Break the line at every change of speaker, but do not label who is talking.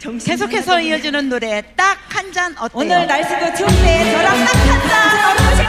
계속해서 이어지는 노래 딱 한 잔 어때요?
오늘 날씨도 추운데 저랑 딱 한 잔 어떠실까요?